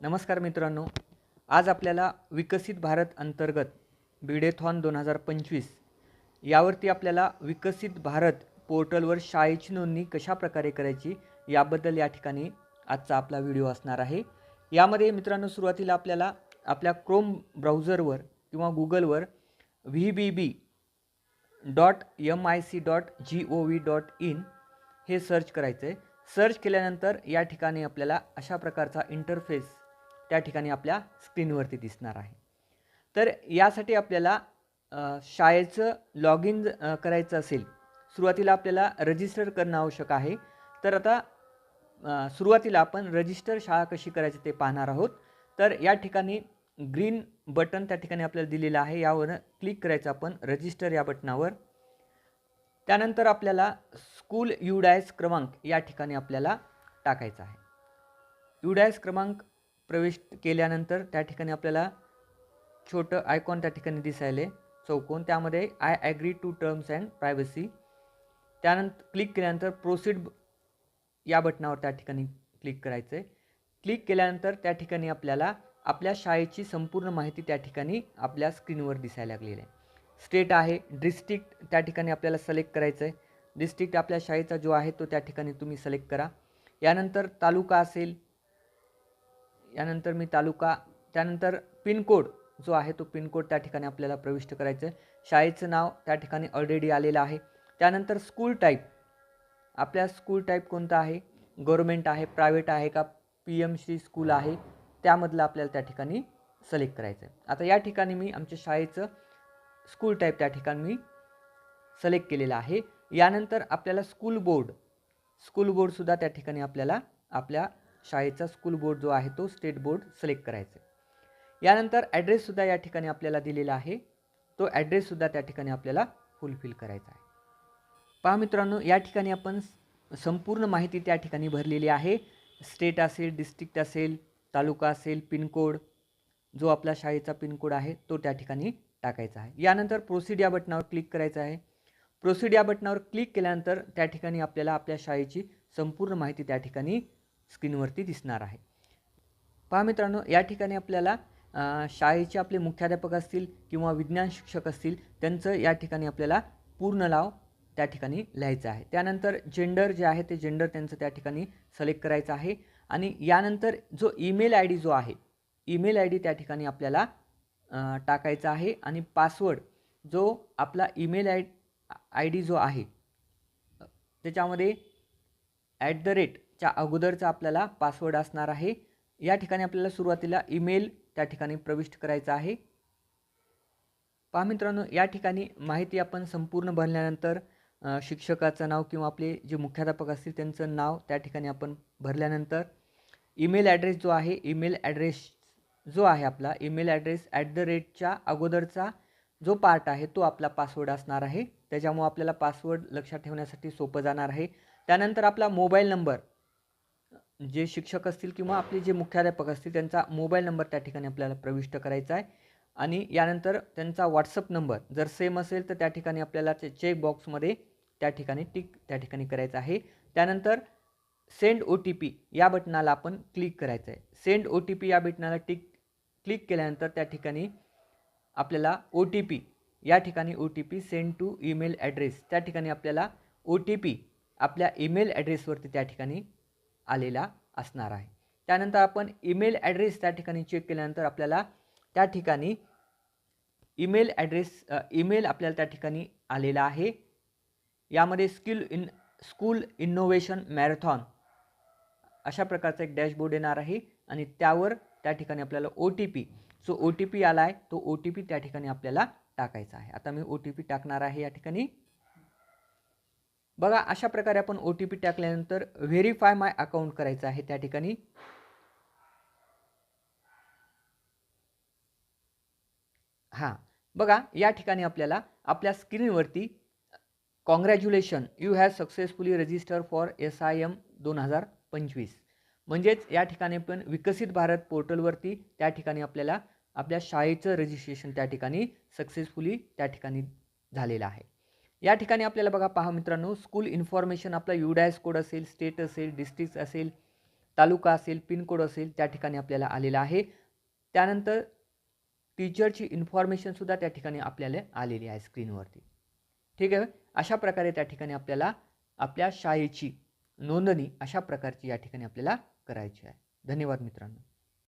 नमस्कार मित्रांनो. आज आपल्याला विकसित भारत अंतर्गत बिडेथॉन दोन हजार पंचवीस यावरती आपल्याला विकसित भारत पोर्टलवर शाळेची नोंदणी कशा प्रकारे करायची याबद्दल या ठिकाणी आजचा आपला व्हिडिओ असणार आहे. यामध्ये मित्रांनो सुरुवातीला आपल्याला आपल्या क्रोम ब्राउझरवर किंवा गुगलवर V B B dot M I C dot G O V dot in हे सर्च करायचं आहे सर्च केल्यानंतर या ठिकाणी आपल्याला अशा प्रकारचा इंटरफेस त्या ठिकाणी आपल्या स्क्रीनवरती दिसणार आहे. तर यासाठी आपल्याला शाळेचं लॉग इन करायचं असेल सुरुवातीला आपल्याला रजिस्टर करणं आवश्यक आहे. तर आता सुरुवातीला आपण रजिस्टर शाळा कशी करायची ते पाहणार आहोत. तर या ठिकाणी ग्रीन बटन त्या ठिकाणी आपल्याला दिलेलं आहे. यावर क्लिक करायचं आपण रजिस्टर या बटनावर. त्यानंतर आपल्याला स्कूल युडायस क्रमांक या ठिकाणी आपल्याला टाकायचा आहे. युडायस क्रमांक प्रवेश केल्यानंतर त्या ठिकाणी आपल्याला छोटं आयकॉन त्या ठिकाणी दिसायले चौकोन. त्यामध्ये I agree to terms and privacy त्यानंतर क्लिक केल्यानंतर प्रोसीड या बटनावर त्या ठिकाणी क्लिक करायचं आहे क्लिक केल्यानंतर त्या ठिकाणी आपल्याला आपल्या शाळेची संपूर्ण माहिती त्या ठिकाणी आपल्या स्क्रीनवर दिसायला लागलेली आहे. स्टेट आहे डिस्ट्रिक्ट त्या ठिकाणी आपल्याला सिलेक्ट करायचं आहे डिस्ट्रिक्ट आपल्या शाळेचा जो आहे तो त्या ठिकाणी तुम्ही सिलेक्ट करा. यानंतर तालुका असेल यानंतर मी तालुका त्यानंतर पिनकोड जो आहे तो पिनकोड त्या ठिकाणी आपल्याला प्रविष्ट करायचं आहे शाळेचं नाव त्या ठिकाणी ऑलरेडी आलेलं आहे. त्यानंतर स्कूल टाईप आपल्या स्कूल टाईप कोणतं आहे? गव्हर्मेंट आहे प्रायव्हेट आहे का? पी एम सी स्कूल आहे. त्यामधलं आपल्याला त्या ठिकाणी सिलेक्ट करायचं आहे आता या ठिकाणी मी आमच्या शाळेचं स्कूल टाईप त्या ठिकाणी मी सिलेक्ट केलेलं आहे. यानंतर आपल्याला स्कूल बोर्ड स्कूल बोर्डसुद्धा त्या ठिकाणी आपल्याला आपल्या शाळेचा स्कूल बोर्ड जो आहे तो स्टेट बोर्ड सिलेक्ट करायचा आहे यानंतर ॲड्रेससुद्धा या ठिकाणी आपल्याला दिलेला आहे. तो ॲड्रेससुद्धा त्या ठिकाणी आपल्याला फुलफिल करायचा आहे. पहा मित्रांनो या ठिकाणी आपण संपूर्ण माहिती त्या ठिकाणी भरलेली आहे. स्टेट असेल डिस्ट्रिक्ट असेल तालुका असेल पिनकोड जो आपला शाळेचा पिनकोड आहे तो त्या ठिकाणी टाकायचा आहे. यानंतर प्रोसिड या बटनावर क्लिक करायचं आहे. प्रोसिड या बटनावर क्लिक केल्यानंतर त्या ठिकाणी आपल्याला आपल्या शाळेची संपूर्ण माहिती त्या ठिकाणी स्क्रीनवरती दिसणार आहे. पहा मित्रांनो या ठिकाणी आपल्याला शाळेचे आपले मुख्याध्यापक असतील किंवा विज्ञान शिक्षक असतील त्यांचं या ठिकाणी आपल्याला पूर्ण नाव त्या ठिकाणी लिहायचं आहे. त्यानंतर जेंडर जे आहे ते जेंडर त्यांचं त्या ठिकाणी सिलेक्ट करायचं आहे. आणि यानंतर जो ईमेल आय डी जो आहे ईमेल आय डी त्या ठिकाणी आपल्याला टाकायचा आहे. आणि पासवर्ड जो आपला ईमेल आय आय डी जो आहे त्याच्यामध्ये ॲट द रेट च्या अगोदरचा आपल्याला पासवर्ड असणार आहे. या ठिकाणी आपल्याला सुरुवातीला ईमेल त्या ठिकाणी प्रविष्ट करायचा आहे. पहा मित्रांनो या ठिकाणी माहिती आपण संपूर्ण भरल्यानंतर शिक्षकाचं नाव किंवा आपले जे मुख्याध्यापक असतील त्यांचं नाव त्या ठिकाणी आपण भरल्यानंतर ईमेल ॲड्रेस जो आहे ईमेल ॲड्रेस जो आहे आपला ईमेल ॲड्रेस ॲट द रेटच्या अगोदरचा जो पार्ट आहे तो आपला पासवर्ड असणार आहे. त्याच्यामुळं आपल्याला पासवर्ड लक्षात ठेवण्यासाठी सोपं जाणार आहे. त्यानंतर आपला मोबाईल नंबर जे शिक्षक असतील किंवा आपले जे मुख्याध्यापक असतील त्यांचा मोबाईल नंबर त्या ठिकाणी आपल्याला प्रविष्ट करायचा आहे. आणि यानंतर त्यांचा व्हॉट्सअप नंबर जर सेम असेल तर त्या ठिकाणी आपल्याला ते चेक बॉक्समध्ये त्या ठिकाणी टिक त्या ठिकाणी करायचं आहे. त्यानंतर सेंड ओ टी पी या बटनाला आपण क्लिक करायचं आहे. सेंड ओ टी पी या बटनाला टिक क्लिक केल्यानंतर त्या ठिकाणी आपल्याला ओ टी पी या ठिकाणी O T P send to email address त्या ठिकाणी आपल्याला ओ टी पी आपल्या ईमेल ॲड्रेसवरती त्या ठिकाणी आलेला असणार आहे. त्यानंतर आपण ईमेल ॲड्रेस त्या ठिकाणी चेक केल्यानंतर आपल्याला त्या ठिकाणी ईमेल ॲड्रेस ईमेल आपल्याला त्या ठिकाणी आलेला आहे. यामध्ये skill in school innovation marathon अशा प्रकारचा एक डॅशबोर्ड येणार आहे आणि त्यावर त्या ठिकाणी आपल्याला ओ टी पी जो ओ टी पी आला आहे तो ओ टी पी त्या ठिकाणी आपल्याला टाकायचा आहे. आता मी ओ टी पी टाकणार आहे या ठिकाणी. बघा अशा प्रकारे आपण ओ टी पी टाकल्यानंतर व्हेरीफाय माय अकाउंट करायचं आहे त्या ठिकाणी. हां बघा या ठिकाणी आपल्याला आपल्या स्क्रीनवरती congratulation you have successfully register for S I M दोन हजार पंचवीस. म्हणजेच या ठिकाणी पण विकसित भारत पोर्टलवरती त्या ठिकाणी आपल्याला आपल्या शाळेचं रजिस्ट्रेशन त्या ठिकाणी सक्सेसफुली त्या ठिकाणी झालेलं आहे. या ठिकाणी आपल्याला बघा पहा मित्रांनो स्कूल इन्फॉर्मेशन आपला युडायस कोड असेल स्टेट असेल डिस्ट्रिक्ट असेल तालुका असेल पिनकोड असेल त्या ठिकाणी आपल्याला आलेला आहे. त्यानंतर टीचरची इन्फॉर्मेशनसुद्धा त्या ठिकाणी आपल्याला आलेली आहे स्क्रीनवरती ठीक आहे? अशा प्रकारे त्या ठिकाणी आपल्याला आपल्या शाळेची नोंदणी अशा प्रकारची या ठिकाणी आपल्याला करायची आहे. धन्यवाद मित्रांनो.